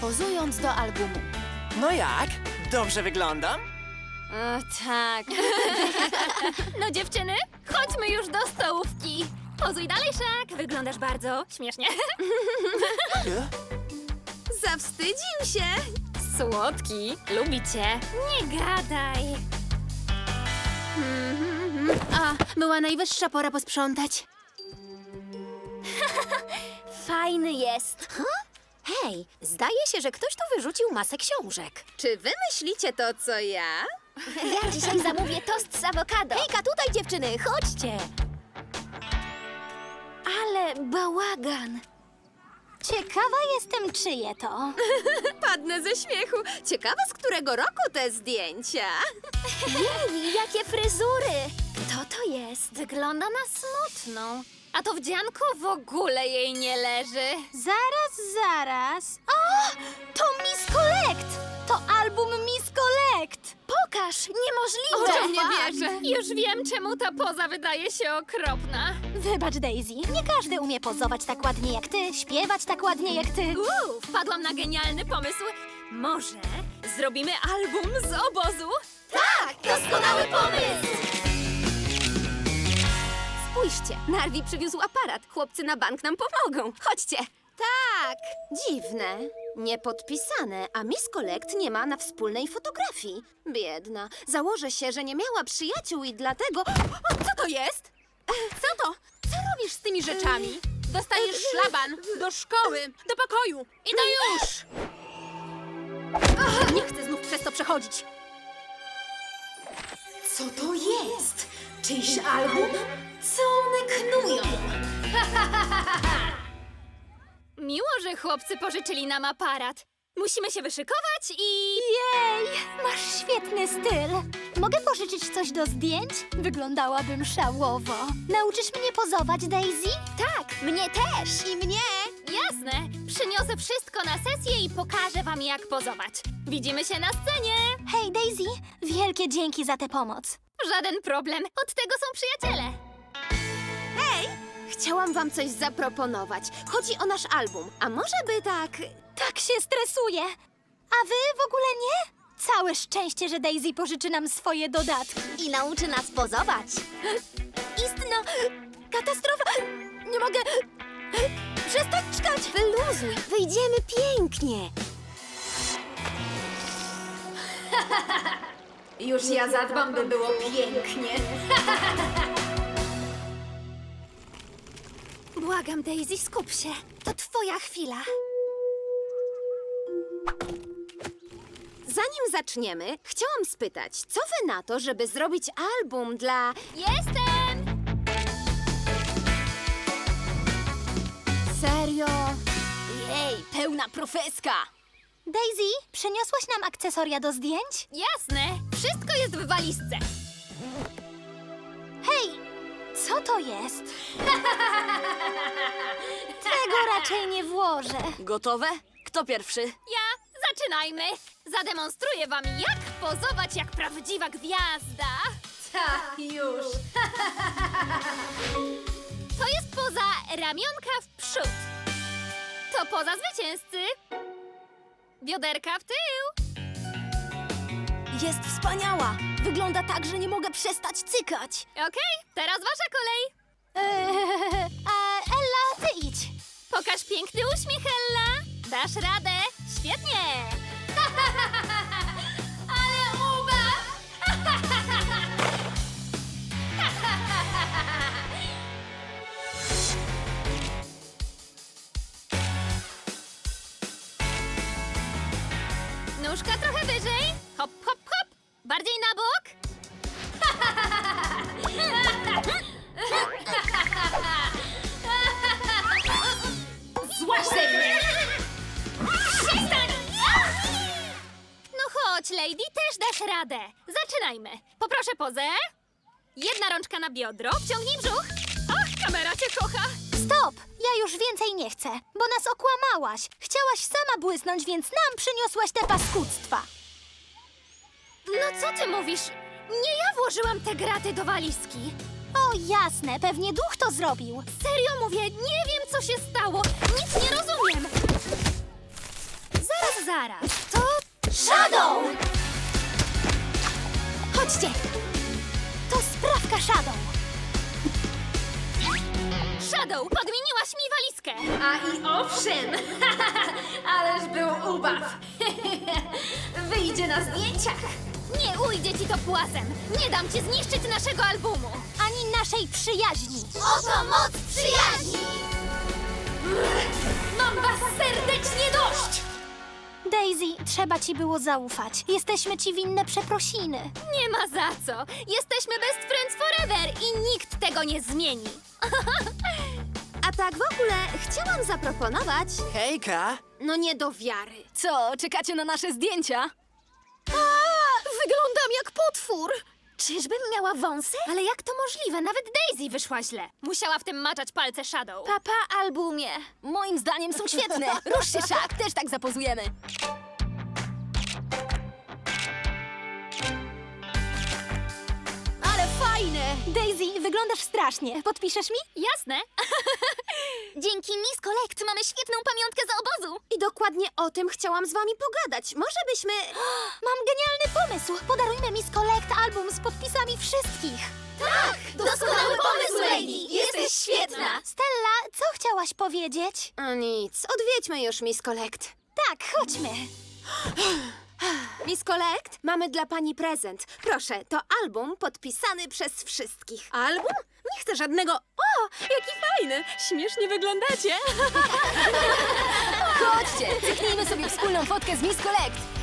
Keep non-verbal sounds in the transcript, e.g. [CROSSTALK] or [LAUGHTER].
Pozując do albumu. No jak? Dobrze wyglądam? O, tak. [LAUGHS] no dziewczyny, chodźmy już do stołówki. Pozuj dalej, Szak. Wyglądasz bardzo śmiesznie. Zawstydził się. Słodki. Lubi cię. Nie gadaj. A, była najwyższa pora posprzątać. [LAUGHS] Fajny jest. Hej, zdaje się, że ktoś tu wyrzucił masę książek. Czy wy myślicie to, co ja? [LAUGHS] Ja dzisiaj zamówię tost z awokado. Hejka, tutaj dziewczyny, chodźcie! Ale bałagan. Ciekawa jestem, czyje to. [LAUGHS] Padnę ze śmiechu. Ciekawa, z którego roku te zdjęcia. Jej, jakie fryzury! Kto to jest? Wygląda na smutną. A to wdzianko w ogóle jej nie leży. Zaraz, zaraz. O, to Miss Collect! To album Miss Collect! Pokaż! Niemożliwe! O, nie wierzę. Już wiem, czemu ta poza wydaje się okropna. Wybacz, Daisy, nie każdy umie pozować tak ładnie jak ty, śpiewać tak ładnie jak ty. Uuu, wpadłam na genialny pomysł. Może zrobimy album z obozu? Tak, doskonały pomysł! Spójrzcie, Narwi przywiózł aparat. Chłopcy na bank nam pomogą. Chodźcie. Tak, dziwne. Niepodpisane, a Miss Collect nie ma na wspólnej fotografii. Biedna. Założę się, że nie miała przyjaciół i dlatego... O, co to jest? Co to? Co robisz z tymi rzeczami? Dostaniesz szlaban do szkoły, do pokoju i to już! Nie chcę znów przez to przechodzić. Co to jest? Czyjś album? Co one knują? Miło, że chłopcy pożyczyli nam aparat. Musimy się wyszykować i... Jej, masz świetny styl. Mogę pożyczyć coś do zdjęć? Wyglądałabym szałowo. Nauczysz mnie pozować, Daisy? Tak, mnie też! I mnie? Jasne! Przyniosę wszystko na sesję i pokażę wam, jak pozować. Widzimy się na scenie! Hej, Daisy, wielkie dzięki za tę pomoc. Żaden problem, od tego są przyjaciele. Chciałam wam coś zaproponować. Chodzi o nasz album. A może by tak... Tak się stresuję. A wy w ogóle nie? Całe szczęście, że Daisy pożyczy nam swoje dodatki. I nauczy nas pozować. [LAUGHS] Istna katastrofa. Nie mogę przestać czkać. Wyluzuj, wyjdziemy pięknie. [LAUGHS] Już ja zadbam, by było pięknie. [LAUGHS] Błagam, Daisy, skup się. To twoja chwila. Zanim zaczniemy, chciałam spytać, co wy na to, żeby zrobić album dla... Jestem! Serio? Jej, pełna profeska! Daisy, przyniosłaś nam akcesoria do zdjęć? Jasne, wszystko jest w walizce. Co to jest? [LAUGHS] Tego raczej nie włożę. Gotowe? Kto pierwszy? Ja, zaczynajmy. Zademonstruję wam, jak pozować jak prawdziwa gwiazda. Tak, już. [LAUGHS] To jest poza ramionka w przód. To poza zwycięzcy. Bioderka w tył. Jest wspaniała. Wygląda tak, że nie mogę przestać cykać. Okej, teraz wasza kolej. Eee, [LAUGHS] a Ella, ty idź. Pokaż piękny uśmiech, Ella. Dasz radę. Świetnie. [LAUGHS] Ale ubaw. [LAUGHS] Nóżka trochę wyżej. Hop, hop, hop. Bardziej na bok. Złaź ze mnie! Przestań! No chodź, Lady, też dasz radę. Zaczynajmy. Poproszę pozę. Jedna rączka na biodro, wciągnij brzuch. Ach, kamera cię kocha. Stop! Ja już więcej nie chcę, bo nas okłamałaś. Chciałaś sama błysnąć, więc nam przyniosłaś te paskudztwa. No co ty mówisz? Nie ja włożyłam te graty do walizki. O, jasne, pewnie duch to zrobił. Serio mówię, nie wiem, co się stało. Nic nie rozumiem. Zaraz, zaraz. To Shadow! Chodźcie! To sprawka Shadow. Shadow, podmieniłaś mi walizkę. A i owszem, [LAUGHS] ależ był ubaw. [LAUGHS] Wyjdzie na zdjęciach. Nie ujdzie ci to płazem. Nie dam ci zniszczyć naszego albumu. Ani naszej przyjaźni. Oto moc przyjaźni! Mam was serdecznie dość. Daisy, trzeba ci było zaufać. Jesteśmy ci winne przeprosiny. Nie ma za co. Jesteśmy best friends forever i nikt tego nie zmieni. [LAUGHS] A tak w ogóle chciałam zaproponować... Hejka! No nie do wiary. Co, czekacie na nasze zdjęcia? Wyglądam jak potwór. Czyżbym miała wąsy? Ale jak to możliwe? Nawet Daisy wyszła źle. Musiała w tym maczać palce Shadow. Papa albumie. Moim zdaniem są świetne. [LAUGHS] Rusz się, Szak, też tak zapozujemy. Daisy, wyglądasz strasznie. Podpiszesz mi? Jasne. [LAUGHS] Dzięki Miss Collect mamy świetną pamiątkę z obozu. I dokładnie o tym chciałam z wami pogadać. Może byśmy... [GASPS] Mam genialny pomysł! Podarujmy Miss Collect album z podpisami wszystkich. Tak, doskonały pomysł, Lady. Jesteś świetna. Stella, co chciałaś powiedzieć? nic, odwiedźmy już Miss Collect. Tak, chodźmy. [GASPS] [GASPS] Miss Collect, mamy dla pani prezent. Proszę, to album podpisany przez wszystkich. Album? Nie chcę żadnego... O, jaki fajny! Śmiesznie wyglądacie. [LAUGHS] Chodźcie, cyknijmy sobie wspólną fotkę z Miss Collect.